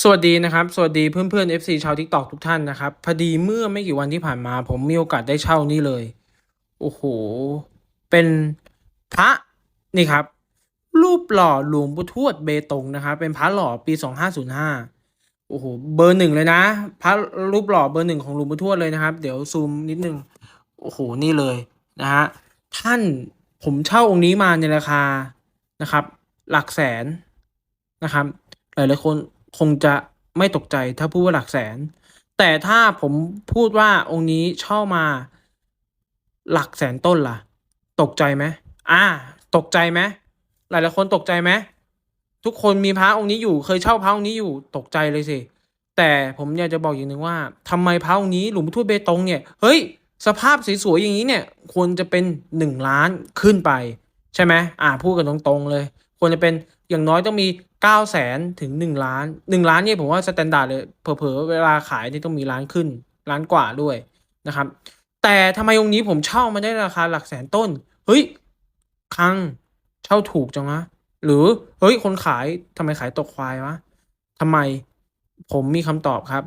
สวัสดีนะครับ สวัสดีเพื่อนๆ FC ชาว TikTok ทุกท่านนะครับพอดีเมื่อไม่กี่วันที่ผ่านมา ผมมีโอกาสได้เช่านี่เลย โอ้โห เป็นพระนี่ครับ รูปหล่อหลวงปู่ทวดเบตงนะครับ เป็นพระหล่อปี 2505 โอ้โห เบอร์หนึ่งเลยนะ พระรูปหล่อเบอร์หนึ่งของหลวงปู่ทวดเลยนะครับ เดี๋ยวซูมนิดนึง โอ้โห นี่เลยนะฮะ ท่านผมเช่าองค์นี้มาในราคานะครับ หลักแสนนะครับ หลายๆคน คงจะไม่ตกใจถ้าพูดว่าหลักแสน แต่ถ้าผมพูดว่าองค์นี้เช่ามา หลักแสนต้นล่ะ ตกใจไหมอ่า ตกใจไหมหลายๆคนตกใจไหมทุกคนมีพระองค์นี้อยู่ เคยเช่าพระองค์นี้อยู่ตกใจเลยสิแต่ผมอยากจะบอกอย่างหนึ่งว่าทำไมพระองค์นี้หลวงพ่อทวดเบตงเนี่ยเฮ้ยสภาพสวยๆอย่างนี้เนี่ย ควรจะเป็นหนึ่งล้านขึ้นไป ใช่ไหมอ่าพูดกันตรงๆเลย ควรจะเป็นอย่างน้อยต้องมี ก้าแสนถึงหนึ่งล้านหนึ่งล้านเนี่ยผมว่าสแตนดาร์ดเลยเผลอๆเวลาขายนี่ต้องมีล้านขึ้นล้านกว่าด้วยนะครับ แต่ทำไมองค์นี้ผมเช่ามาได้ราคาหลักแสนต้น เฮ้ยคังเช่าถูกจังวะหรือเฮ้ยคนขายทำไมขายตกควายวะทำไมผมมีคำตอบครับ